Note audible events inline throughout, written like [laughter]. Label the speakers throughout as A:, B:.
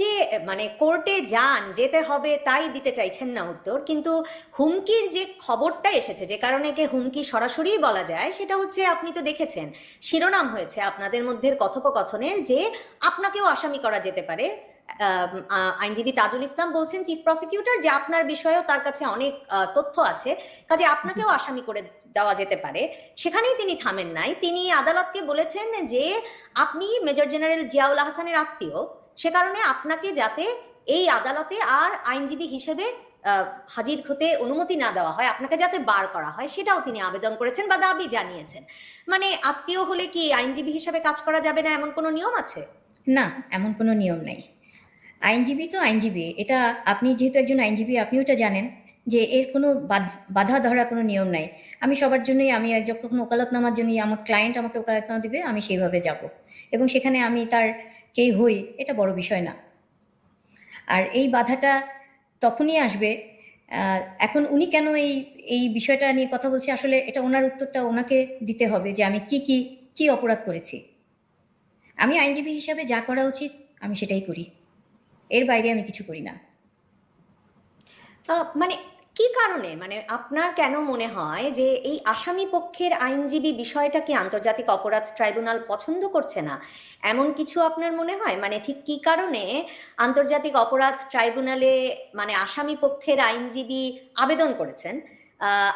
A: যে মানে কোর্টে যান যেতে হবে তাই দিতে চাইছেন না উত্তর কিন্তু হুমকির যে খবরটা এসেছে যে কারণে একে হুমকি সরাসরি বলা যায় সেটা হচ্ছে আপনি তো দেখেছেন শিরোনাম হয়েছে আপনাদের মধ্যে কথোপকথনের যে আপনাকেও আসামি করা যেতে পারে। আইনজীবী তাজুল ইসলাম বলছেন চিফ প্রসিকিউটর যে আপনার বিষয়েও তার কাছে অনেক তথ্য আছে কাজে আপনাকেও আসামি করে দেওয়া যেতে পারে। সেখানেই তিনি থামেন নাই। তিনি আদালতকে বলেছেন যে আপনি মেজর জেনারেল জিয়াউল হাসানের আত্মীয় সে কারণে আপনাকে যাতে এই আদালতে আর আইনজীবী হিসেবে হাজির হতে অনুমতি না দেওয়া হয়, আপনাকে যাতে বার করা হয়, সেটাও তিনি আবেদন করেছেন বা দাবি জানিয়েছেন। মানে আত্মীয় হলে কি আইনজীবী হিসেবে কাজ করা যাবে না এমন কোনো নিয়ম আছে?
B: না, এমন কোনো নিয়ম নেই। আইনজীবী তো আইনজীবী, এটা আপনি যেহেতু একজন আইনজীবী, আপনিও এটা জানেন যে এর কোনো বাধ- ধরা কোনো নিয়ম নাই। আমি সবার জন্যই, আমি যখন ওকালতনামার জন্যই আমার ক্লায়েন্ট আমাকে ওকালতনামা দিবে, আমি সেইভাবে যাব। এবং সেখানে আমি তার কে হই এটা বড় বিষয় না। আর এই বাধাটা তখনই আসবে এখন উনি কেন এই এই বিষয়টা নিয়ে কথা বলছে, আসলে এটা ওনার উত্তরটা ওনাকে দিতে হবে যে আমি কি কি কি অপরাধ করেছি। আমি আইনজীবী হিসাবে যা করা উচিত, আমি সেটাই করি। এর বাইরে আমি কিছু করি না।
A: মানে কি কারণে? মানে আপনার কেন মনে হয় যে এই আসামি পক্ষের আইনজীবী বিষয়টা কি আন্তর্জাতিক অপরাধ ট্রাইব্যুনাল পছন্দ করছে না? এমন কিছু আপনার মনে হয়? মানে ঠিক কি কারণে আন্তর্জাতিক অপরাধ ট্রাইব্যুনালে মানে আসামি পক্ষের আইনজীবী আবেদন করেছেন?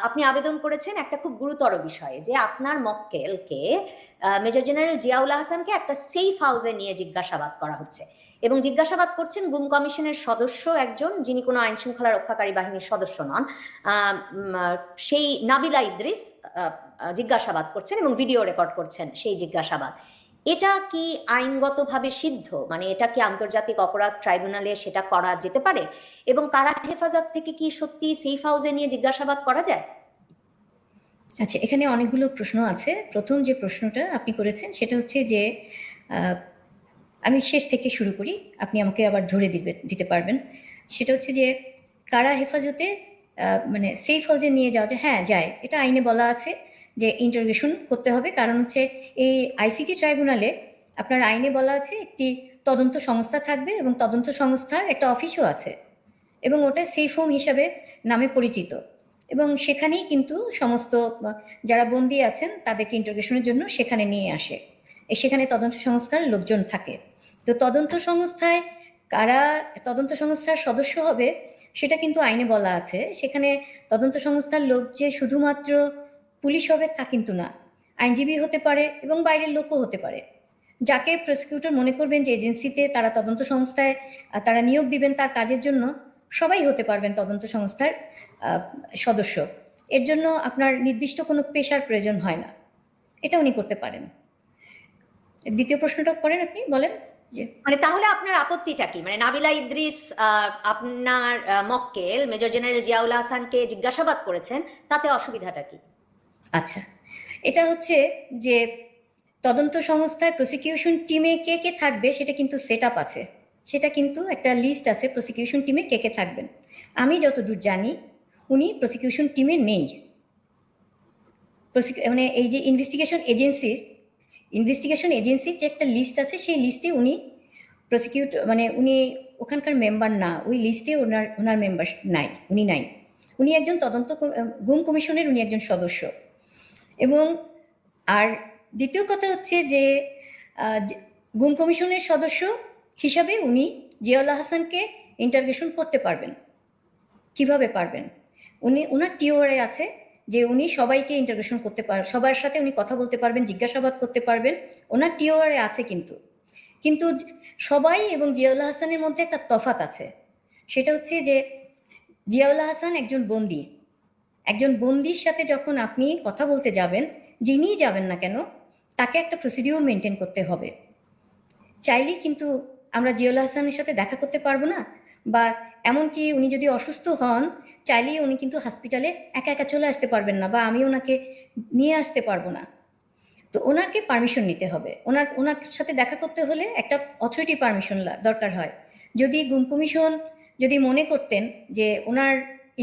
A: আপনি আবেদন করেছেন একটা খুব গুরুতর বিষয়ে যে আপনার মক্কেলকে মেজর জেনারেল জিয়াউল হাসানকে একটা সেফ হাউসে নিয়ে জিজ্ঞাসাবাদ করা হচ্ছে। এবং জিজ্ঞাসাবাদ করছেন গুম কমিশনের সদস্য একজন, যিনি কোনো আইন শৃঙ্খলা রক্ষাকারী বাহিনীর সদস্য নন। সেই নাবিলা ইদ্রিস জিজ্ঞাসাবাদ করছেন এবং ভিডিও রেকর্ড করছেন সেই জিজ্ঞাসাবাদ। এটা কি আইনগতভাবে সিদ্ধ? মানে এটা কি আন্তর্জাতিক অপরাধ ট্রাইব্যুনালে সেটা করা যেতে পারে? এবং কারা হেফাজত থেকে কি সত্যি সেফ হাউসে নিয়ে জিজ্ঞাসাবাদ করা যায়?
B: আচ্ছা এখানে অনেকগুলো প্রশ্ন আছে। প্রথম যে প্রশ্নটা আপনি করেছেন সেটা হচ্ছে যে আমি শেষ থেকে শুরু করি, আপনি আমাকে আবার ধরে দিবে, দিতে পারবেন। সেটা হচ্ছে যে, কারা হেফাজতে মানে সেফ হাউসে নিয়ে যাওয়া যায় হ্যাঁ যায়। এটা আইনে বলা আছে যে ইন্টারভিউশন করতে হবে। কারণ হচ্ছে এই আইসিটি ট্রাইব্যুনালে আপনার আইনে বলা আছে একটি তদন্ত সংস্থা থাকবে এবং তদন্ত সংস্থার একটা অফিসও আছে এবং ওটা সেফ হোম হিসাবে নামে পরিচিত। এবং সেখানেই কিন্তু সমস্ত যারা বন্দি আছেন তাদেরকে ইন্টারভিউশনের জন্য সেখানে নিয়ে আসে। সেখানে তদন্ত সংস্থার লোকজন থাকে। তো তদন্ত সংস্থায় কারা, তদন্ত সংস্থার সদস্য হবে সেটা কিন্তু আইনে বলা আছে। সেখানে তদন্ত সংস্থার লোক যে শুধুমাত্র পুলিশ হবে তা কিন্তু না, আইনজীবী হতে পারে এবং বাইরের লোকও হতে পারে। যাকে প্রসিকিউটর মনে করবেন যে এজেন্সিতে তারা তদন্ত সংস্থায় তারা নিয়োগ দিবেন তার কাজের জন্য সবাই হতে পারবেন তদন্ত সংস্থার সদস্য। এর জন্য আপনার নির্দিষ্ট কোনো পেশার প্রয়োজন হয় না। এটা উনি করতে পারেন। দ্বিতীয় প্রশ্নটা করেন আপনি, বলেন।
A: মানে তাহলে আপনার আপত্তিটা কি? মানে নাবিলা ইদ্রিস আপনার মক্কেল মেজর জেনারেল জিয়াউল হাসানকে জিজ্ঞাসাবাদ করেছেন তাতে অসুবিধাটা কি?
B: আচ্ছা। এটা হচ্ছে যে তদন্ত সংস্থায় প্রসিকিউশন টিমে কে কে থাকবে সেটা কিন্তু সেট আপ আছে। সেটা কিন্তু একটা লিস্ট আছে প্রসিকিউশন টিমে কে কে থাকবেন। আমি যতদূর জানি উনি প্রসিকিউশন টিমে নেই। মানে এই যে ইনভেস্টিগেশন এজেন্সির ইনভেস্টিগেশন এজেন্সির যে একটা লিস্ট আছে, সেই লিস্টে উনি প্রসিকিউট মানে উনি ওখানকার মেম্বার না, ওই লিস্টে ওনার ওনার মেম্বার নাই, উনি নাই। উনি একজন তদন্ত গুম কমিশনের উনি একজন সদস্য। এবং আর দ্বিতীয় কথা হচ্ছে যে গুম কমিশনের সদস্য হিসাবে উনি জিয়াউল্লাহ হাসানকে ইন্টারগেশন করতে পারবেন। কীভাবে পারবেন? উনি ওনার টিওরে আছে যে উনি সবাইকে ইন্টারগেশন করতে পার, সবার সাথে উনি কথা বলতে পারবেন, জিজ্ঞাসাবাদ করতে পারবেন, ওনার টিওরে আছে কিন্তু। কিন্তু সবাই এবং জিয়াউল্লাহ হাসানের মধ্যে একটা তফাত আছে। সেটা হচ্ছে যে জিয়াউল্লাহ হাসান একজন বন্দি। একজন বন্দির সাথে যখন আপনি কথা বলতে যাবেন যিনিই যাবেন না কেন, তাকে একটা প্রসিডিওর মেনটেন করতে হবে। চাইলেই কিন্তু আমরা জিয়াউল হাসানের সাথে দেখা করতে পারব না, বা এমনকি উনি যদি অসুস্থ হন চাইলেই উনি কিন্তু হসপিটালে একা একা চলে আসতে পারবেন না বা আমি ওনাকে নিয়ে আসতে পারব না। তো ওনাকে পারমিশন নিতে হবে। ওনার ওনার সাথে দেখা করতে হলে একটা অথরিটি পারমিশন দরকার হয়। যদি গুম কমিশন যদি মনে করতেন যে ওনার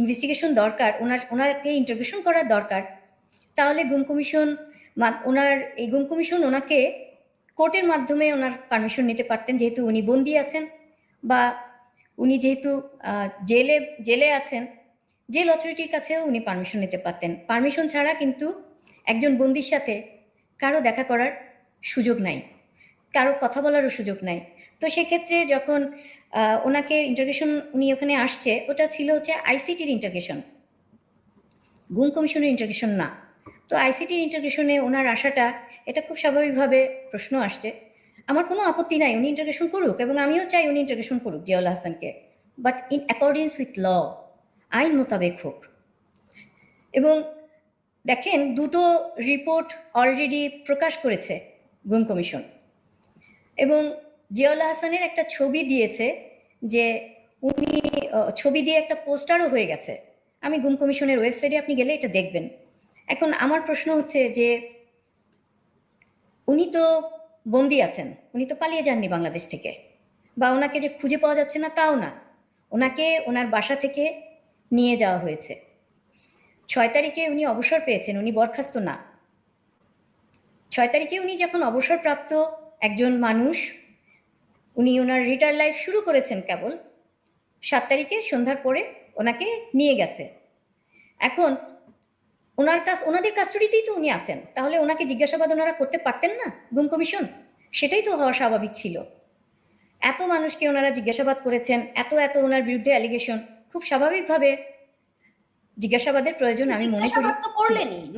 B: ইনভেস্টিগেশন দরকার, ওনার, ওনাকে ইন্টারভিউশন করার দরকার, তাহলে গুম কমিশন ওনার, এই গুম কমিশন ওনাকে কোর্টের মাধ্যমে ওনার পারমিশন নিতে পারতেন যেহেতু উনি বন্দি আছেন বা উনি যেহেতু জেলে জেলে আছেন জেল অথরিটির কাছেও উনি পারমিশন নিতে পারতেন। পারমিশন ছাড়া কিন্তু একজন বন্দির সাথে কারও দেখা করার সুযোগ নাই। কারও কথা বলারও সুযোগ নাই। তো সেক্ষেত্রে যখন ওনাকে ইন্টারগ্রেশন উনি ওখানে আসছে, ওটা ছিল হচ্ছে আইসিটির ইন্টারগ্রেশন গুম কমিশনের ইন্টারগ্রেশন না। তো আইসিটির ইন্টারগ্রেশনে ওনার আসাটা, এটা খুব স্বাভাবিকভাবে প্রশ্ন আসছে। আমার কোনো আপত্তি নাই, উনি ইন্টারগ্রেশন করুক এবং আমিও চাই উনি ইন্টারগ্রেশন করুক জিয়াউল হাসানকে। But in accordings with law আইন মোতাবেক হোক। এবং দেখেন, দুটো রিপোর্ট অলরেডি প্রকাশ করেছে গুম কমিশন। এবং জিয়াউল হাসানের একটা ছবি দিয়েছে যে উনি ছবি দিয়ে একটা পোস্টারও হয়ে গেছে। আমি গুম কমিশনের ওয়েবসাইটে আপনি গেলে এটা দেখবেন। এখন আমার প্রশ্ন হচ্ছে যে উনি তো বন্দি আছেন, উনি তো পালিয়ে যাননি বাংলাদেশ থেকে। বা ওনাকে যে খুঁজে পাওয়া যাচ্ছে না, তাও না। ওনাকে, ওনার বাসা থেকে নিয়ে যাওয়া হয়েছে। ছয় তারিখে উনি অবসর পেয়েছেন, উনি বরখাস্ত না। ছয় তারিখে উনি যখন অবসরপ্রাপ্ত একজন মানুষ, উনি ওনার রিটায়ার লাইফ শুরু করেছেন কেবল, সাত তারিখে সন্ধ্যার পরে ওনাকে নিয়ে গেছে। এখন ওনার কাছ ওনাদের কাস্টডিতেই তো উনি আছেন। তাহলে ওনাকে জিজ্ঞাসাবাদ ওনারা করতে পারতেন না? গুম কমিশন? সেটাই তো হওয়া স্বাভাবিক ছিল। এত মানুষকে ওনারা জিজ্ঞাসাবাদ করেছেন, এত এত ওনার বিরুদ্ধে অ্যালিগেশন খুব স্বাভাবিকভাবে জিজ্ঞাসাবাদের প্রয়োজন আমি মনে করি
A: জিজ্ঞাসাবাদ তো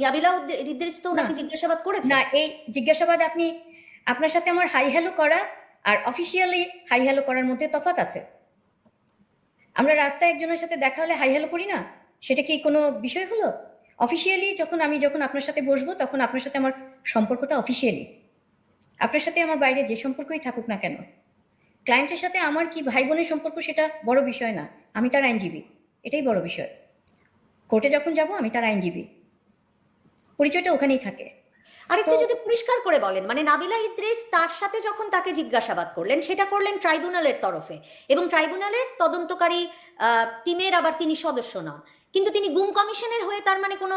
A: নাবিলা ইদ্রিস তো ওনাকে
B: না।
A: জিজ্ঞাসাবাদ করেছে
B: না এই জিজ্ঞাসাবাদ আপনি আপনার সাথে আমার হাই হ্যালো করা আর অফিসিয়ালি হাই হ্যালো করার মধ্যে তফাৎ আছে। আমরা রাস্তায় একজনের সাথে দেখা হলে হাই হ্যালো করি না? সেটা কি কোনো বিষয় হলো? অফিসিয়ালি যখন আমি যখন আপনার সাথে বসবো তখন আপনার সাথে আমার সম্পর্কটা অফিসিয়ালি। আপনার সাথে আমার বাইরে যে সম্পর্কই থাকুক না কেন? ক্লায়েন্টের সাথে আমার কি ভাই বোনের সম্পর্ক সেটা বড় বিষয় না। আমি তার আইনজীবী। এটাই বড় বিষয়। কোর্টে যখন যাব আমি তার আইনজীবী। পরিচয়টা ওখানেই থাকে।
A: আরেকটু যদি পরিষ্কার করে বলেন মানে নাবিলা ইদ্রিস তার সাথে যখন তাকে জিজ্ঞাসাবাদ করলেন সেটা করলেন ট্রাইব্যুনালের তরফে। এবং ট্রাইব্যুনালের তদন্তকারী টিমের আবার তিনি সদস্য নন। কিন্তু তিনি গুম কমিশনের হয়ে তার মানে কোনো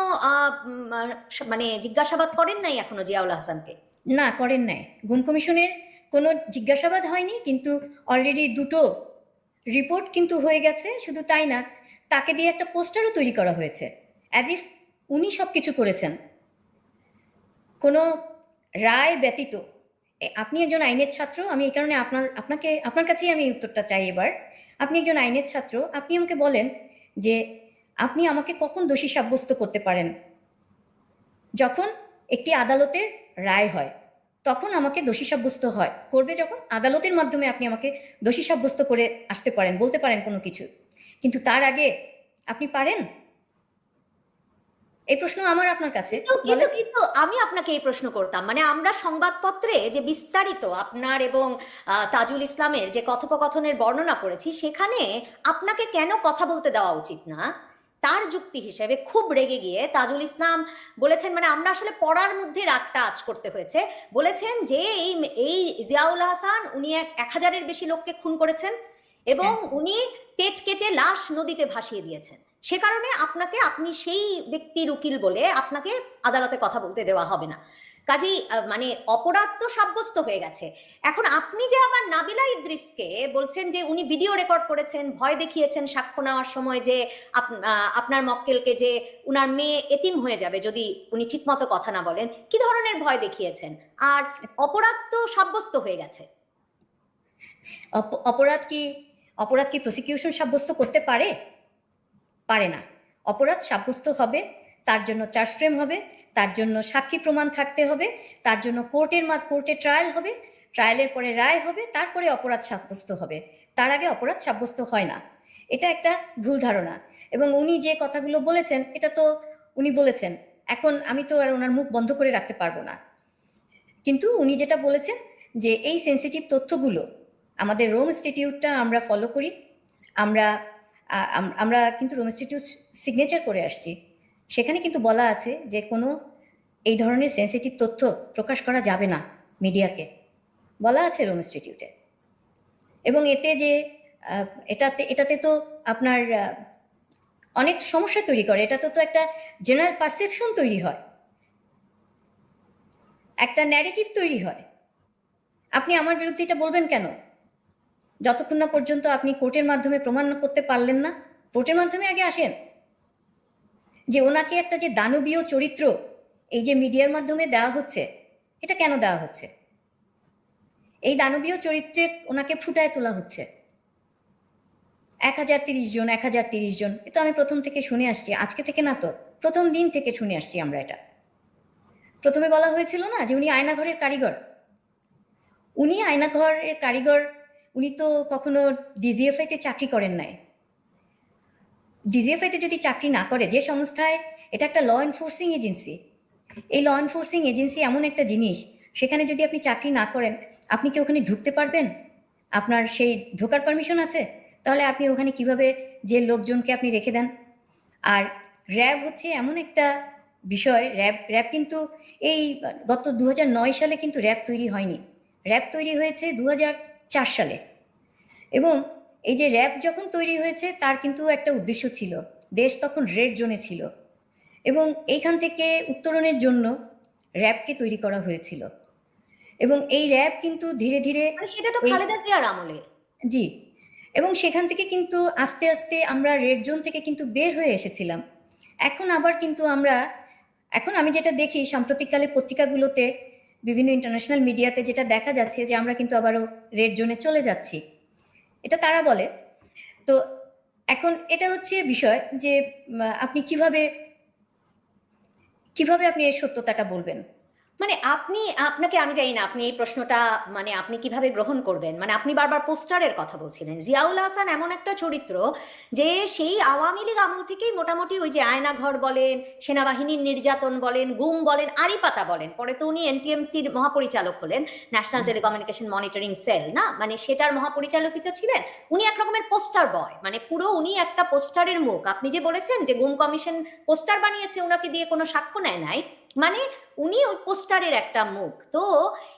A: মানে জিজ্ঞাসাবাদ করেন নাই এখনও জিয়াউল হাসানকে?
B: না করেন নাই। গুম কমিশনের কোনো জিজ্ঞাসাবাদ হয়নি কিন্তু অলরেডি দুটো রিপোর্ট কিন্তু হয়ে গেছে, শুধু তাই না, তাকে দিয়ে একটা পোস্টারও তৈরি করা হয়েছে অ্যাজ ইফ উনি সব কিছু করেছেন। কোনো রায় ব্যতীত আপনি একজন আইনের ছাত্র, আমি এই কারণে আপনার, আপনাকে, আপনার কাছেই আমি এই উত্তরটা চাই এবার। আপনি একজন আইনের ছাত্র, আপনি আমাকে বলেন যে আপনি আমাকে কখন দোষী সাব্যস্ত করতে পারেন? যখন একটি আদালতের রায় হয়। তখন আমাকে দোষী সাব্যস্ত হয়। করবে যখন আদালতের মাধ্যমে আপনি আমাকে দোষী সাব্যস্ত করে আসতে পারেন বলতে পারেন কোনো কিছু। কিন্তু তার আগে আপনি পারেন? এই প্রশ্ন আমার আপনার কাছে।
A: কিন্তু কিন্তু আমি আপনাকে এই প্রশ্ন করতাম। মানে আমরা সংবাদপত্রে যে বিস্তারিত আপনার এবং তাজুল ইসলামের যে কথোপকথনের বর্ণনা করেছি সেখানে আপনাকে কেন কথা বলতে দেওয়া উচিত না? তার যুক্তি হিসেবে খুব রেগে গিয়ে তাজুল ইসলাম বলেছেন মানে আমরা আসলে পড়ার মধ্যে রাগটা আজ করতে হয়েছে বলেছেন যে এই এই জিয়াউল হাসান উনি এক এক হাজারের বেশি লোককে খুন করেছেন এবং উনি পেট কেটে লাশ নদীতে ভাসিয়ে দিয়েছেন। সে কারণে আপনাকে আপনি সেই ব্যক্তির উকিল বলে আপনাকে আদালতে কথা বলতে দেওয়া হবে না। কাজেই মানে অপরাধ তো সাব্যস্ত হয়ে গেছে। এখন আপনি যে আবার নাবিলা ইদ্রিসকে বলছেন যে উনি ভিডিও রেকর্ড করেছেন, ভয় দেখিয়েছেন সাক্ষ্য নেওয়ার সময় যে আপ- আপনার মক্কেলকে যে উনার মেয়ে এতিম হয়ে যাবে যদি উনি ঠিকমতো কথা না বলেন, কি ধরনের ভয় দেখিয়েছেন? আর অপরাধ তো সাব্যস্ত হয়ে গেছে।
B: অপ- অপরাধ কি অপরাধ কি প্রসিকিউশন সাব্যস্ত করতে পারে? পারে না। অপরাধ সাব্যস্ত হবে, তার জন্য চার্জ ফ্রেম হবে তার জন্য সাক্ষী প্রমাণ থাকতে হবে, তার জন্য কোর্টের মাঝ কোর্টে ট্রায়াল হবে ট্রায়ালের পরে রায় হবে, তারপরে অপরাধ সাব্যস্ত হবে। তার আগে অপরাধ সাব্যস্ত হয় না। এটা একটা ভুল ধারণা। এবং উনি যে কথাগুলো বলেছেন, এটা তো উনি বলেছেন, এখন আমি তো আর ওনার মুখ বন্ধ করে রাখতে পারব না। কিন্তু উনি যেটা বলেছেন যে এই সেন্সিটিভ তথ্যগুলো আমাদের রোম ইনস্টিটিউটটা আমরা ফলো করি, আমরা আমরা কিন্তু রোম ইনস্টিটিউট সিগনেচার করে আসছি। সেখানে কিন্তু বলা আছে যে কোনো, এই ধরনের সেন্সিটিভ তথ্য প্রকাশ করা যাবে না মিডিয়াকে। বলা আছে রোম ইনস্টিটিউটে এবং এতে যে এটাতে এটাতে তো আপনার অনেক সমস্যা তৈরি করে। এটাতে তো একটা জেনারেল পারসেপশন তৈরি হয়। একটা ন্যারেটিভ তৈরি হয়। আপনি আমার বিরুদ্ধে এটা বলবেন কেন? যতক্ষণ না পর্যন্ত আপনি কোর্টের মাধ্যমে প্রমাণ করতে পারলেন না, কোর্টের মাধ্যমে আগে আসেন। যে ওনাকে একটা যে দানবীয় চরিত্র এই যে মিডিয়ার মাধ্যমে দেওয়া হচ্ছে, এটা কেন দেওয়া হচ্ছে? এই দানবীয় চরিত্রে ওনাকে ফুটায় তোলা হচ্ছে। এক হাজার তিরিশ জন, এক হাজার তিরিশ জন, এ তো আমি প্রথম থেকে শুনে আসছি, আজকে থেকে না তো, প্রথম দিন থেকে শুনে আসছি আমরা এটা। প্রথমে বলা হয়েছিল না যে উনি আয়নাঘরের কারিগর। উনি আয়নাঘরের কারিগর, উনি তো কখনো ডিজিএফআইতে চাকরি করেন নাই। ডিজিএফআইতে যদি চাকরি না করে, যে সংস্থায়, এটা একটা ল এনফোর্সিং এজেন্সি এই ল এনফোর্সিং এজেন্সি এমন একটা জিনিস, সেখানে যদি আপনি চাকরি না করেন, আপনি কি ওখানে ঢুকতে পারবেন? আপনার সেই ঢোকার পারমিশন আছে? তাহলে আপনি ওখানে কীভাবে যে লোকজনকে আপনি রেখে দেন? আর র্যাব হচ্ছে এমন একটা বিষয়, র্যাব র্যাব কিন্তু এই গত দু নয় সালে কিন্তু র্যাব তৈরি হয়নি। র্যাব তৈরি হয়েছে দু চার সালে। এবং এই যে র্যাব যখন তৈরি হয়েছে তার কিন্তু একটা উদ্দেশ্য ছিল। দেশ তখন রেড জোনে ছিল। এবং এইখান থেকে উত্তরণের জন্য র্যাবকে তৈরি করা হয়েছিল। এবং এই র্যাব কিন্তু ধীরে ধীরে
A: মানে সেটা তো খালেদা জিয়ার আমলে।
B: জি। এবং সেখান থেকে কিন্তু আস্তে আস্তে আমরা রেড জোন থেকে কিন্তু বের হয়ে এসেছিলাম। এখন আবার কিন্তু আমরা এখন আমি যেটা দেখি সাম্প্রতিককালে পত্রিকাগুলোতে বিভিন্ন ইন্টারন্যাশনাল মিডিয়াতে যেটা দেখা যাচ্ছে যে আমরা কিন্তু আবারও রেড জোনে চলে যাচ্ছি। এটা তারা বলে। তো এখন এটা হচ্ছে বিষয় যে আপনি কীভাবে কীভাবে আপনি এই সত্যতাটা বলবেন?
A: মানে আপনি, আপনাকে আমি জানি না, আপনি এই প্রশ্নটা মানে আপনি কীভাবে গ্রহণ করবেন? মানে আপনি বারবার পোস্টারের কথা বলছিলেন। জিয়াউল হাসান এমন একটা চরিত্র যে সেই আওয়ামী লীগ আমল থেকেই মোটামুটি ওই যে আয়নাঘর বলেন, সেনাবাহিনীর নির্যাতন বলেন, গুম বলেন আরিপাতা বলেন। পরে তো উনি এনটিএমসির মহাপরিচালক হলেন ন্যাশনাল টেলিকমিউনিকেশন মনিটরিং সেল না? মানে সেটার মহাপরিচালকিত ছিলেন। উনি এক রকমের পোস্টার বয়। মানে পুরো উনি একটা পোস্টারের মুখ। আপনি যে বলেছেন যে গুম কমিশন পোস্টার বানিয়েছে ওনাকে দিয়ে কোনো সাক্ষ্য নেয় নাই মানে উনি ওই পোস্টারের একটা মুখ। তো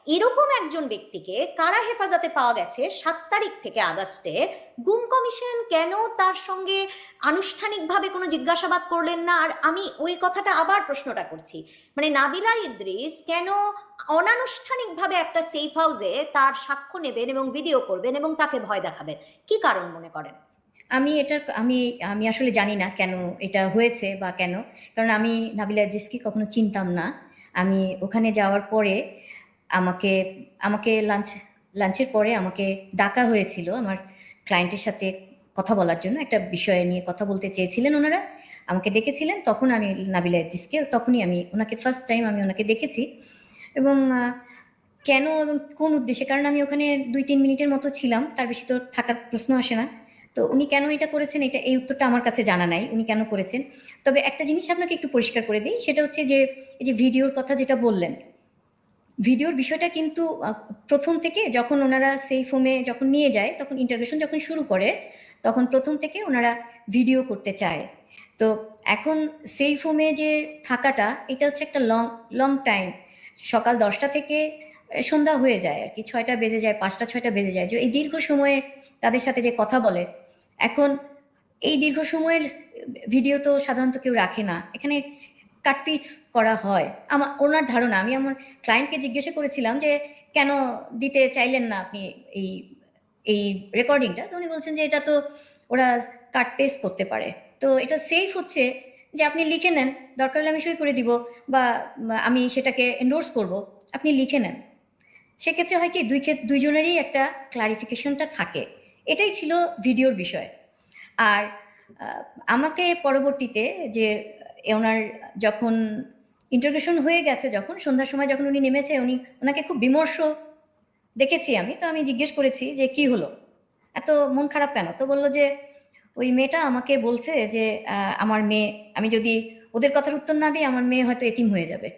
A: এরকম একজন ব্যক্তিকে কারা হেফাজতে পাওয়া গেছে সাত তারিখ থেকে আগস্টে? গুম কমিশন কেন তার সঙ্গে আনুষ্ঠানিকভাবে কোনো জিজ্ঞাসাবাদ করলেন না? আর আমি ওই কথাটা আবার প্রশ্নটা করছি। মানে নাবিলা ইদ্রিস কেন অনানুষ্ঠানিকভাবে একটা সেফ হাউসে তার সাক্ষ্য নেবেন এবং ভিডিও করবেন এবং তাকে ভয় দেখাবেন? কি কারণ মনে করেন?
B: আমি এটার আমি আমি আসলে জানি না কেন এটা হয়েছে বা কেন। কারণ আমি নাবিলা ইদ্রিসকে কখনো চিনতাম না। আমি ওখানে যাওয়ার পরে আমাকে আমাকে লাঞ্চ লাঞ্চের পরে আমাকে ডাকা হয়েছিল আমার ক্লায়েন্টের সাথে কথা বলার জন্য। একটা বিষয় নিয়ে কথা বলতে চেয়েছিলেন ওনারা। আমাকে ডেকেছিলেন। তখন আমি নাবিলা ইদ্রিসকে তখনই আমি ওনাকে ফার্স্ট টাইম আমি ওনাকে দেখেছি। এবং কেন এবং কোন উদ্দেশ্যে? কারণ আমি ওখানে দুই তিন মিনিটের মতো ছিলাম। তার বেশি তো থাকার প্রশ্ন আসে না। তো উনি কেন এটা করেছেন? এটা, এই উত্তরটা আমার কাছে জানা নাই। উনি কেন করেছেন? তবে একটা জিনিস আপনাকে একটু পরিষ্কার করে দিই, সেটা হচ্ছে যে, এই যে ভিডিওর কথা যেটা বললেন, ভিডিওর বিষয়টা কিন্তু প্রথম থেকে যখন ওনারা সেই ফোমে যখন নিয়ে যায়, তখন ইন্টারভিউশন যখন শুরু করে, তখন প্রথম থেকে ওনারা ভিডিও করতে চায়। তো এখন সেই ফোমে যে থাকাটা, এটা হচ্ছে একটা লং লং টাইম সকাল দশটা থেকে সন্ধ্যা হয়ে যায় আর কি, ছয়টা বেজে যায়, পাঁচটা, ছয়টা বেজে যায়। যে এই দীর্ঘ সময়ে তাদের সাথে যে কথা বলে এখন এই দীর্ঘ সময়ের ভিডিও তো সাধারণত কেউ রাখে না। এখানে কাটপিস করা হয়। আমার ওনার ধারণা, আমি আমার ক্লায়েন্টকে জিজ্ঞাসা করেছিলাম যে, কেন দিতে চাইলেন না আপনি এই এই রেকর্ডিংটা তো উনি বলছেন যে, এটা তো ওরা কাট পেস্ট করতে পারে। তো এটা সেফ হচ্ছে যে, আপনি লিখে নেন। দরকার হলে আমি সই করে দিব বা আমি সেটাকে এন্ডোর্স করব। আপনি লিখে নেন। সেক্ষেত্রে হয় কি, দুই দুইজনেরই একটা ক্লারিফিকেশনটা থাকে। এটাই ছিল ভিডিওর বিষয়। আর আমাকে পরবর্তীতে যে ওনার যখন ইন্টারগ্রেশন হয়ে গেছে যখন, সন্ধ্যার সময় যখন উনি নেমেছে, উনি ওনাকে খুব বিমর্ষ দেখেছি আমি। তো আমি জিজ্ঞেস করেছি যে, কি হলো? এত মন খারাপ কেন? তো বলল যে, ওই মেয়েটা আমাকে বলছে যে আমার মেয়ে, আমি যদি ওদের কথার উত্তর না দিই, আমার মেয়ে হয়তো এতিম হয়ে যাবে।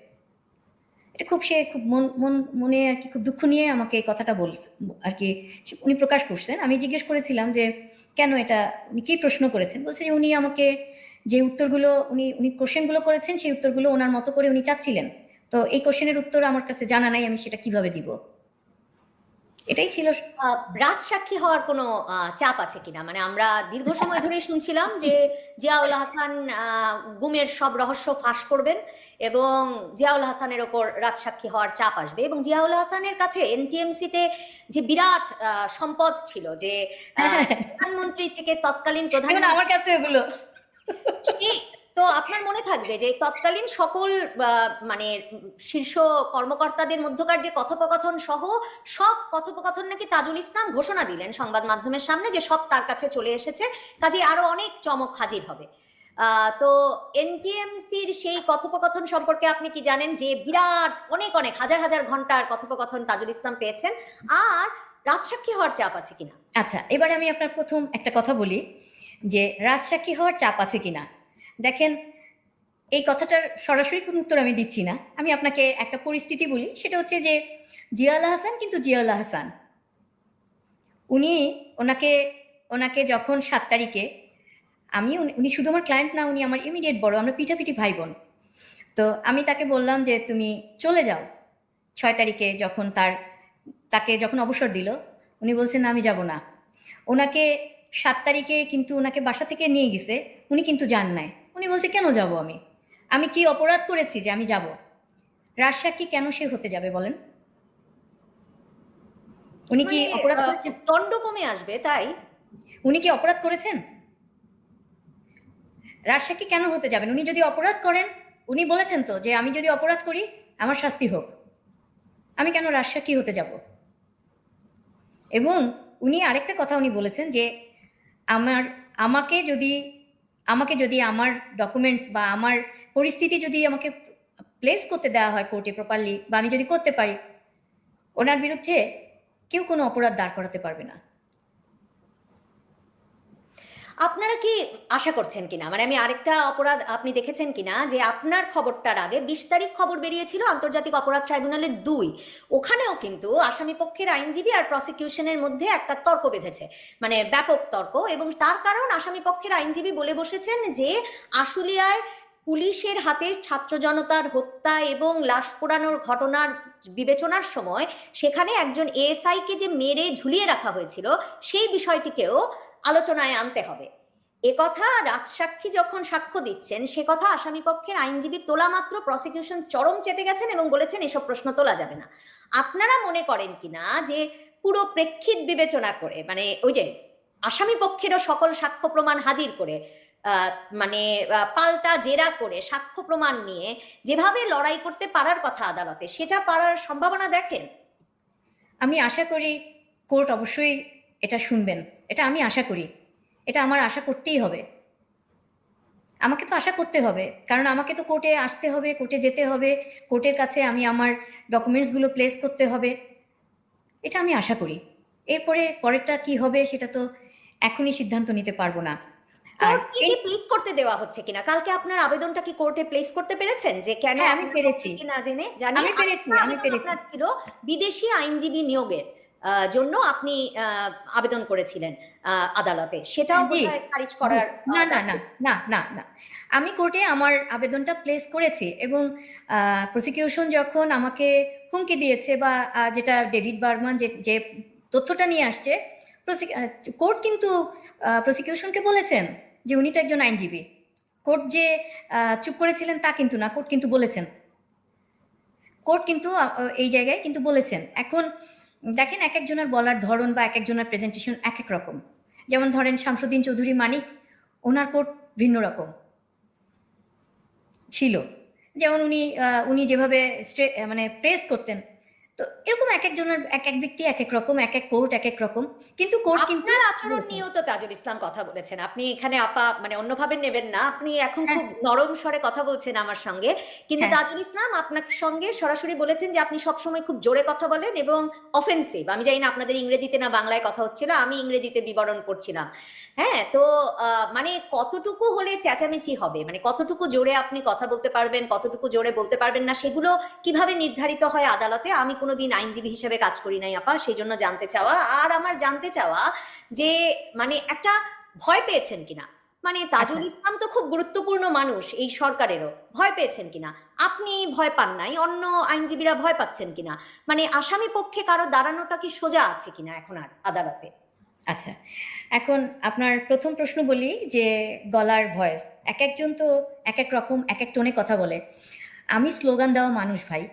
B: এটা খুব সে খুব মন মন, মনে আর কি খুব দুঃখ নিয়ে আমাকে এই কথাটা বল আর কি উনি প্রকাশ করছেন। আমি জিজ্ঞেস করেছিলাম যে, কেন এটা, উনি কি প্রশ্ন করেছেন? বলছেন উনি আমাকে যে উত্তরগুলো, উনি উনি কোশ্চেনগুলো করেছেন, সেই উত্তরগুলো ওনার মতো করে উনি চাচ্ছিলেন। তো এই কোশ্চেনের উত্তর আমার কাছে জানা নাই, আমি সেটা কীভাবে দিব? এটাই ছিল
A: আহ, রাজসাক্ষী হওয়ার কোনো চাপ আছে কিনা? মানে আমরা দীর্ঘ সময় ধরেই শুনছিলাম যে জিয়াউল হাসান গুমের সব রহস্য ফাঁস করবেন এবং জিয়াউল হাসানের ওপর রাজসাক্ষী হওয়ার চাপ আসবে এবং জিয়াউল হাসানের কাছে এনটিএমসিতে যে বিরাট সম্পদ ছিল যে [laughs] প্রধানমন্ত্রী থেকে তৎকালীন প্রধান
B: আমার কাছে
A: সেই- তো আপনার মনে থাকবে যে তৎকালীন সকল মানে শীর্ষ কর্মকর্তাদের মধ্যকার যে কথোপকথন সহ সব কথোপকথন নাকি তাজুল ইসলাম ঘোষণা দিলেন সংবাদ মাধ্যমের সামনে যে সব তার কাছে চলে এসেছে কাজে আরও অনেক চমক হাজির হবে। তো এনটিএমসির সেই কথোপকথন সম্পর্কে আপনি কি জানেন যে বিরাট অনেক অনেক হাজার হাজার ঘণ্টার কথোপকথন তাজুল ইসলাম পেয়েছেন? আর রাজসাক্ষী হওয়ার চাপ আছে কিনা?
B: আচ্ছা এবারে আমি আপনার প্রথম একটা কথা বলি যে রাজসাক্ষী হওয়ার চাপ আছে কিনা? দেখেন, এই কথাটার সরাসরি কোনো উত্তর আমি দিচ্ছি না। আমি আপনাকে একটা পরিস্থিতি বলি, সেটা হচ্ছে যে জিয়াউল হাসান কিন্তু জিয়াউল হাসান। উনি ওনাকে ওনাকে যখন সাত তারিখে আমি, উনি- উনি শুধু আমার ক্লায়েন্ট না, উনি আমার ইমিডিয়েট বড়, আমরা পিঠাপিঠি ভাই বোন তো আমি তাকে বললাম যে তুমি চলে যাও। ছয় তারিখে যখন তার, তাকে যখন অবসর দিল, উনি বলছেন না, আমি যাব না। ওনাকে সাত তারিখে কিন্তু ওনাকে বাসা থেকে নিয়ে গেছে, উনি কিন্তু যান নাই। উনি বলছে কেন যাব আমি? আমি কি অপরাধ করেছি যে আমি যাব? রাজসাক্ষী কেন সে হতে যাবে বলেন? উনি কি
A: মানে,
B: অপরাধ করেছেন?
A: দণ্ড কমে আসবে তাই?
B: উনি কি অপরাধ করেছেন? রাজসাক্ষী কেন হতে যাবেন? উনি যদি অপরাধ করেন উনি বলেছেন তো যে আমি যদি অপরাধ করি আমার শাস্তি হোক। আমি কেন রাজসাক্ষী হতে যাব? এবং উনি আরেকটা কথা উনি বলেছেন যে আমার আমাকে যদি আমাকে যদি আমার ডকুমেন্টস বা আমার পরিস্থিতি যদি আমাকে প্লেস করতে দেওয়া হয় কোর্টে প্রপারলি বা আমি যদি করতে পারি, ওনার বিরুদ্ধে কেউ কোনো অপরাধ দাঁড় করাতে পারবে না।
A: আপনারা কি আশা করছেন কিনা? মানে আমি আরেকটা অপরাধ আপনি দেখেছেন কিনা যে আপনার খবরটার আগে বিশ তারিখ খবর বেরিয়েছিল আন্তর্জাতিক অপরাধ ট্রাইব্যুনালের দুই। ওখানেও কিন্তু আসামি পক্ষের আইনজীবী আর প্রসিকিউশনের মধ্যে একটা তর্ক বেঁধেছে। মানে ব্যাপক তর্ক এবং তার কারণ আসামি পক্ষের আইনজীবী বলে বসেছেন যে আশুলিয়ায় পুলিশের হাতে ছাত্র জনতার হত্যা এবং লাশ পোড়ানোর ঘটনার বিবেচনার সময় সেখানে একজন এএসআই কে যে মেরে ঝুলিয়ে রাখা হয়েছিল, সেই বিষয়টিকেও আলোচনায় আনতে হবে। এ কথা রাজসাক্ষী যখন সাক্ষ্য দিচ্ছেন, সে কথা আসামি পক্ষের আইনজীবী তোলা মাত্র প্রসিকিউশন চরম চেতে গেছেন এবং বলেছেন এসব প্রশ্ন তোলা যাবে না। আপনারা মনে করেন কিনা যে পুরো প্রেক্ষিত বিবেচনা করে মানে ওই যে আসামি পক্ষেরও সকল সাক্ষ্য প্রমাণ হাজির করে মানে পাল্টা জেরা করে সাক্ষ্য প্রমাণ নিয়ে যেভাবে লড়াই করতে পারার কথা আদালতে, সেটা পারার সম্ভাবনা দেখেন?
B: আমি আশা করি কোর্ট অবশ্যই এটা শুনবেন। এটা আমি আশা করি। এটা আমার আশা করতেই হবে। আমাকে তো আশা করতে হবে। কারণ আমাকে তো কোর্টে আসতে হবে, কোর্টে যেতে হবে, কোর্টের কাছে আমি আমার ডকুমেন্টসগুলো প্লেস করতে হবে। এটা আমি আশা করি। এরপরে পরেরটা কি হবে, সেটা তো এখনই সিদ্ধান্ত নিতে পারব না। আর
A: কোর্ট কি প্লেস করতে দেওয়া হচ্ছে কিনা? কালকে আপনার আবেদনটা কি কোর্টে প্লেস করতে পেরেছেন? যে কেন
B: হ্যাঁ, আমি পেরেছি।
A: না জেনে জানি
B: আমি পেরেছি, আমি পেরেছি।
A: ছিল বিদেশি আইনজীবী নিয়োগের জন্য আপনি আবেদন করেছিলেন আদালতে। সেটাও খারিজ করার
B: না না না না না না। আমি কোর্টে আমার আবেদনটা প্লেস করেছি এবং প্রসিকিউশন যখন আমাকে হুমকি দিয়েছে বা যেটা ডেভিড বার্মান যে যে তথ্যটা নিয়ে আসছে কোর্ট কিন্তু প্রসিকিউশনকে বলেছেন। যে উনি তো একজন আইনজীবী। কোর্ট যে চুপ করেছিলেন তা কিন্তু না, কোর্ট কিন্তু বলেছেন। কোর্ট কিন্তু এই জায়গায় কিন্তু বলেছেন। এখন দেখেন এক একজনের বলার ধরন বা এক একজনের প্রেজেন্টেশন এক এক রকম। যেমন ধরেন শামসুদ্দিন চৌধুরী মানিক, ওনার কোর্ট ভিন্ন রকম। ছিল। যেমন উনি উনি যেভাবে মানে প্রেস করতেন তো এরকম এক একজনের এক এক ব্যক্তি এক এক রকম এক এক কোর্ট এক এক রকম। কিন্তু কোর্ট কিন্তু
A: আপনার আচরণ নিয়েও তো তাজুল ইসলাম কথা বলেছেন। আপনি এখানে আপা মানে অন্যভাবে নেবেন না। আপনি এখন
B: হ্যাঁ।
A: খুব নরম স্বরে কথা বলছেন আমার সঙ্গে। কিন্তু
B: হ্যাঁ।
A: তাজুল ইসলাম আপনার সঙ্গে সরাসরি বলেছেন যে আপনি সবসময় খুব জোরে কথা বলেন এবং অফেন্সিভ আমি জানি না আপনাদের ইংরেজিতে না বাংলায় কথা হচ্ছিল আমি ইংরেজিতে বিবরণ করছিলাম। হ্যাঁ তো আহ, মানে কতটুকু হলে চেঁচামেচি হবে? মানে কতটুকু জোরে আপনি কথা বলতে পারবেন কতটুকু জোরে বলতে পারবেন না সেগুলো কীভাবে নির্ধারিত হয় আদালতে? আমি কোনোদিন আইনজীবী হিসেবে কাজ করি নাই আপা। সেই জন্য জানতে চাওয়া। আর আমার জানতে চাওয়া যে মানে একটা ভয় পেয়েছেন কিনা? মানে তাজুল
B: আচ্ছা।
A: ইসলাম তো খুব গুরুত্বপূর্ণ মানুষ এই সরকারেরও। ভয় পেয়েছেন কিনা? আপনি ভয় পান নাই? অন্য আইনজীবীরা ভয় পাচ্ছেন কিনা? মানে আসামি পক্ষে কারও দাঁড়ানোটা কি সোজা আছে কিনা এখন আর আদালতে?
B: আচ্ছা এখন আপনার প্রথম প্রশ্ন বলি যে গলার ভয়েস। এক একজন তো এক এক রকম এক এক টোনে কথা বলে। আমি স্লোগান দেওয়া মানুষ ভাই।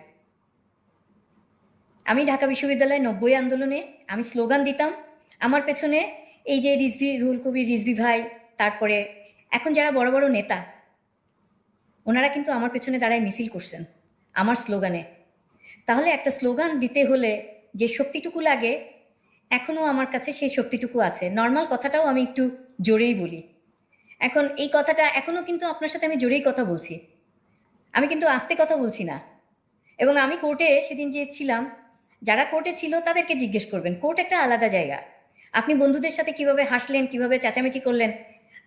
B: আমি ঢাকা বিশ্ববিদ্যালয়ে নব্বই আন্দোলনে আমি স্লোগান দিতাম, আমার পেছনে এই যে রিজভি, রুহুল কবির, রিজভি ভাই, তারপরে এখন যারা বড় বড় নেতা, ওনারা কিন্তু আমার পেছনে দাঁড়ায় মিছিল করছেন, আমার স্লোগানে। তাহলে একটা স্লোগান দিতে হলে যে শক্তিটুকু লাগে এখনও আমার কাছে সেই শক্তিটুকু আছে। নর্মাল কথাটাও আমি একটু জোরেই বলি। এখন এই কথাটা এখনও কিন্তু আপনার সাথে আমি জোরেই কথা বলছি। আমি কিন্তু আস্তে কথা বলছি না। এবং আমি কোর্টে সেদিন যে ছিলাম যারা কোর্টে ছিল তাদেরকে জিজ্ঞেস করবেন। কোর্ট একটা আলাদা জায়গা। আপনি বন্ধুদের সাথে কীভাবে হাসলেন, কীভাবে চেঁচামেচি করলেন?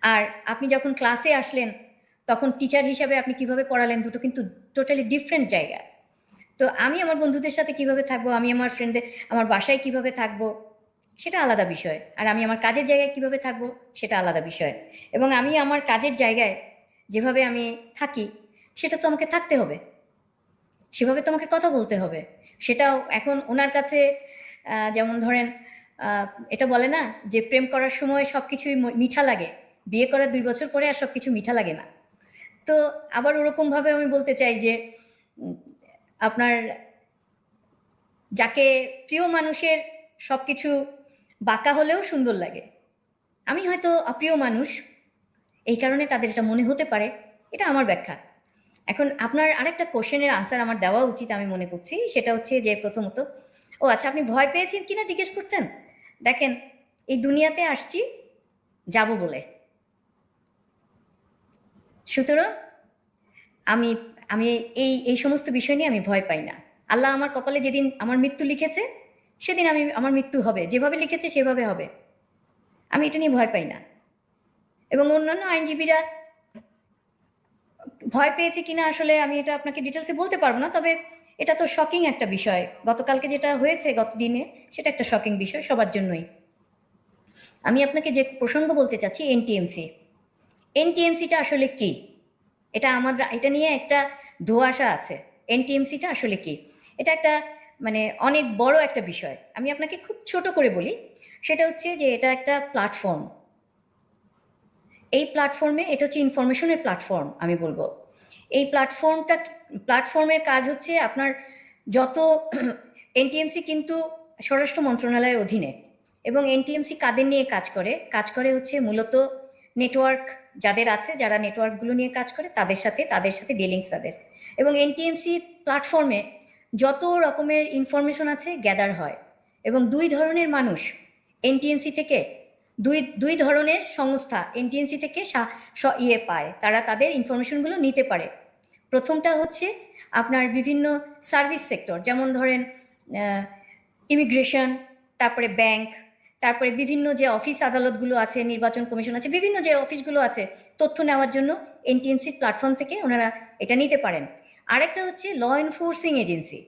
B: আর আপনি যখন ক্লাসে আসলেন, তখন টিচার হিসাবে আপনি কীভাবে পড়ালেন, দুটো কিন্তু টোটালি ডিফারেন্ট জায়গা। তো আমি আমার বন্ধুদের সাথে কীভাবে থাকব, আমি আমার ফ্রেন্ডদের আমার বাসায় কীভাবে থাকব, সেটা আলাদা বিষয়। আর আমি আমার কাজের জায়গায় কীভাবে থাকব, সেটা আলাদা বিষয়। এবং আমি আমার কাজের জায়গায় যেভাবে আমি থাকি, সেটা তো আমাকে থাকতে হবে। সেভাবে তোমাকে কথা বলতে হবে। সেটাও এখন ওনার কাছে যেমন ধরেন এটা বলে না যে প্রেম করার সময় সব কিছুই মিঠা লাগে। বিয়ে করার দুই বছর পরে আর সব কিছু মিঠা লাগে না। তো আবার ওরকমভাবে আমি বলতে চাই যে আপনার যাকে প্রিয় মানুষের সব কিছু বাঁকা হলেও সুন্দর লাগে। আমি হয়তো অপ্রিয় মানুষ, এই কারণে তাদের এটা মনে হতে পারে, এটা আমার ব্যাখ্যা। এখন আপনার আরেকটা কোশ্চেনের আনসার আমার দেওয়া উচিত আমি মনে করছি, সেটা হচ্ছে যে প্রথমত, ও আচ্ছা আপনি ভয় পেয়েছেন কিনা জিজ্ঞেস করছেন? দেখেন, এই দুনিয়াতে আসছি, যাব বলে। সুতরাং আমি আমি এই এই সমস্ত বিষয় নিয়ে আমি ভয় পাই না। আল্লাহ আমার কপালে যেদিন আমার মৃত্যু লিখেছে, সেদিন আমি, আমার মৃত্যু হবে। যেভাবে লিখেছে সেভাবে হবে। আমি এটা নিয়ে ভয় পাই না। এবং অন্যান্য আইনজীবীরা ভয় পেয়েছে কিনা আসলে আমি এটা আপনাকে ডিটেলসে বলতে পারব না, তবে এটা তো শকিং একটা বিষয়। গতকালকে যেটা হয়েছে গত দিনে সেটা একটা শকিং বিষয় সবার জন্যই। আমি আপনাকে যে প্রসঙ্গ বলতে চাচ্ছি এনটিএমসি এনটিএমসিটা আসলে কি? এটা আমাদের, এটা নিয়ে একটা ধোয়াশা আছে। এনটিএমসিটা আসলে কি? এটা একটা মানে অনেক বড় একটা বিষয়। আমি আপনাকে খুব ছোট করে বলি, সেটা হচ্ছে যে এটা একটা প্ল্যাটফর্ম এই প্ল্যাটফর্মে এটা হচ্ছে ইনফরমেশনের প্ল্যাটফর্ম আমি বলব। এই প্ল্যাটফর্মটা প্ল্যাটফর্মের কাজ হচ্ছে আপনার যত [clears throat] এনটিএমসি কিন্তু স্বরাষ্ট্র মন্ত্রণালয়ের অধীনে এবং এনটিএমসি কাদের নিয়ে কাজ করে? কাজ করে হচ্ছে মূলত নেটওয়ার্ক যাদের আছে, যারা নেটওয়ার্কগুলো নিয়ে কাজ করে, তাদের সাথে তাদের সাথে ডিলিংস তাদের। এবং এনটিএমসি প্ল্যাটফর্মে যত রকমের ইনফরমেশন আছে গ্যাদার হয় এবং দুই ধরনের মানুষ এনটিএমসি থেকে দুই দুই ধরনের সংস্থা এনটিএনসি থেকে ইয়ে পায়। তারা তাদের ইনফরমেশনগুলো নিতে পারে। প্রথমটা হচ্ছে আপনার বিভিন্ন সার্ভিস সেক্টর যেমন ধরেন ইমিগ্রেশন তারপরে ব্যাংক তারপরে বিভিন্ন যে অফিস আদালতগুলো আছে, নির্বাচন কমিশন আছে, বিভিন্ন যে অফিসগুলো আছে, তথ্য নেওয়ার জন্য এনটিএমসি প্ল্যাটফর্ম থেকে ওনারা এটা নিতে পারেন। আরেকটা হচ্ছে ল এনফোর্সিং এজেন্সি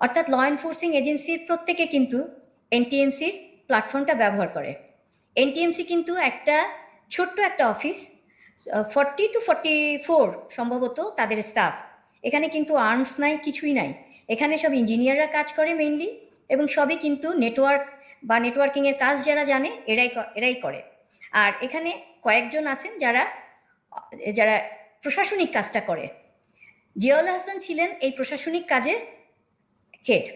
B: অর্থাৎ ল এনফোর্সিং এজেন্সির প্রত্যেকে কিন্তু এনটিএমসির প্ল্যাটফর্মটা ব্যবহার করে। এনটিএমসি কিন্তু একটা ছোট্ট একটা office forty two forty four সম্ভবত তাদের স্টাফ এখানে কিন্তু আর্মস নাই, কিছুই নাই। এখানে সব ইঞ্জিনিয়াররা কাজ করে মেইনলি এবং সবই কিন্তু নেটওয়ার্ক বা নেটওয়ার্কিংয়ের কাজ যারা জানে, এরাই এরাই করে। আর এখানে কয়েকজন আছেন যারা যারা প্রশাসনিক কাজটা করে। জিয়াউল হাসান ছিলেন এই প্রশাসনিক কাজের হেড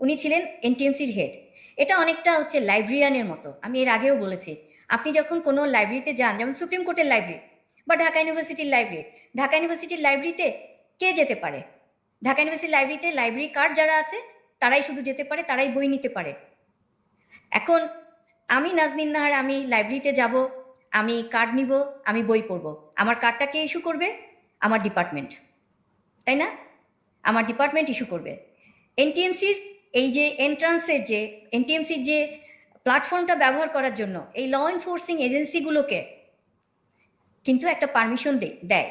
B: উনি ছিলেন এনটিএমসির হেড এটা অনেকটা হচ্ছে লাইব্রেরিয়ানের মতো। আমি এর আগেও বলেছি। আপনি যখন কোনো লাইব্রেরিতে যান, যেমন সুপ্রিম কোর্টের লাইব্রেরি বা ঢাকা ইউনিভার্সিটির লাইব্রেরি ঢাকা ইউনিভার্সিটির লাইব্রেরিতে কে যেতে পারে? ঢাকা ইউনিভার্সিটির লাইব্রেরিতে লাইব্রেরি কার্ড যারা আছে, তারাই শুধু যেতে পারে, তারাই বই নিতে পারে। এখন আমি নাজনীন নাহার, আমি লাইব্রেরিতে যাব, আমি কার্ড নিব, আমি বই পড়ব। আমার কার্ডটা কে ইস্যু করবে? আমার ডিপার্টমেন্ট তাই না? আমার ডিপার্টমেন্ট ইস্যু করবে। এনটিএমসির এই যে এন্ট্রান্সের যে এনটিএমসির যে প্ল্যাটফর্মটা ব্যবহার করার জন্য, এই ল এনফোর্সিং এজেন্সিগুলোকে কিন্তু একটা পারমিশন দেয়।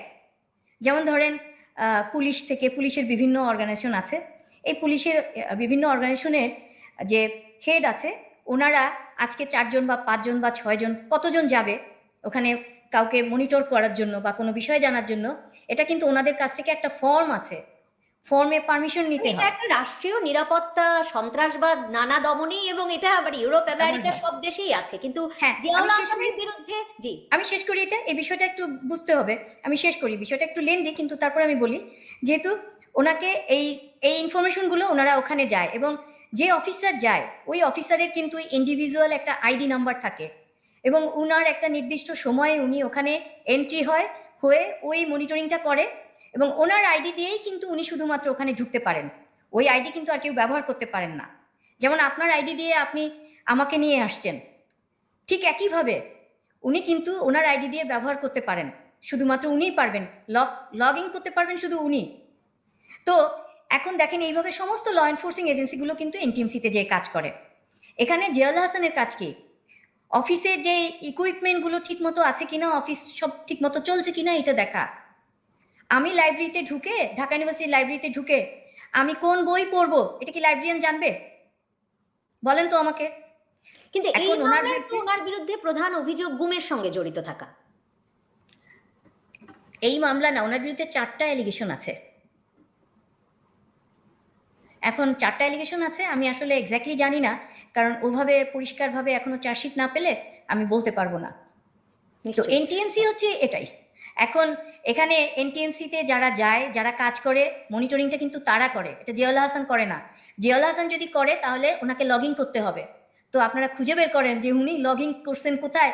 B: যেমন ধরেন পুলিশ থেকে পুলিশের বিভিন্ন অর্গানাইজেশন আছে। এই পুলিশের বিভিন্ন অর্গানাইজেশনের যে হেড আছে, ওনারা আজকে চারজন বা পাঁচজন বা ছয়জন, কতজন যাবে, ওখানে কাউকে মনিটর করার জন্য বা কোনো বিষয় জানার জন্য, এটা কিন্তু ওনাদের কাছ থেকে একটা ফর্ম আছে। ফর্মে পারমিশন নিতে হয়।
A: একটা রাষ্ট্রীয় নিরাপত্তা সন্ত্রাসবাদ নানা দমনেই এবং এটা আবার ইউরোপ আমেরিকা সব দেশেই আছে। কিন্তু
B: হ্যাঁ
A: জিয়াউল। আসামের বিরুদ্ধে জি।
B: আমি শেষ করি এটা এই বিষয়টা একটু বুঝতে হবে। আমি শেষ করি বিষয়টা একটু লেন্দি কিন্তু তারপরে আমি বলি যেহেতু ওনাকে এই এই ইনফরমেশনগুলো ওনারা ওখানে যায় এবং যে অফিসার যায় ওই অফিসারের কিন্তু ইন্ডিভিজুয়াল একটা আইডি নাম্বার থাকে। এবং উনার একটা নির্দিষ্ট সময়ে উনি ওখানে এন্ট্রি হয় হয়ে ওই মনিটরিংটা করে। এবং ওনার আইডি দিয়েই কিন্তু উনি শুধুমাত্র ওখানে ঢুকতে পারেন। ওই আইডি কিন্তু আর কেউ ব্যবহার করতে পারেন না। যেমন আপনার আইডি দিয়ে আপনি আমাকে নিয়ে আসছেন, ঠিক একইভাবে উনি কিন্তু ওনার আইডি দিয়ে ব্যবহার করতে পারেন। শুধুমাত্র উনিই পারবেন, লগ লগ ইন করতে পারবেন শুধু উনি। তো এখন দেখেন এইভাবে সমস্ত ল এনফোর্সিং এজেন্সিগুলো কিন্তু এনটিএমসিতে যেয়ে কাজ করে। এখানে জিয়াউল হাসানের কাজ কি? অফিসের যে ইকুইপমেন্টগুলো ঠিকমতো আছে কিনা, অফিস সব ঠিকমতো চলছে কিনা এটা দেখা। আমি লাইব্রেরিতে ঢুকে ঢাকা ইউনিভার্সিটির লাইব্রেরিতে ঢুকে আমি কোন বই পড়ব? এটা কি লাইব্রেরিয়ান জানবে? বলেন তো আমাকে।
A: কিন্তু এই মামলায় তো ওনার বিরুদ্ধে প্রধান অভিযোগ গুমের সঙ্গে জড়িত থাকা।
B: এই মামলা না ওনার বিরুদ্ধে চারটা অ্যালিগেশন আছে। এখন চারটা অ্যালিগেশন আছে আমি আসলে এক্স্যাক্টলি জানি না কারণ ওভাবে পরিষ্কারভাবে এখনও চার্জশিট না পেলে আমি বলতে পারব না। তো এনটিএমসি হচ্ছে এটাই। এখন এখানে এনটিএমসিতে যারা যায়, যারা কাজ করে মনিটরিংটা কিন্তু তারা করে। এটা জিয়াউল হাসান করে না। জিয়াউল হাসান যদি করে, তাহলে ওনাকে লগ করতে হবে। তো আপনারা খুঁজে বের করেন যে উনি লগ করছেন কোথায়।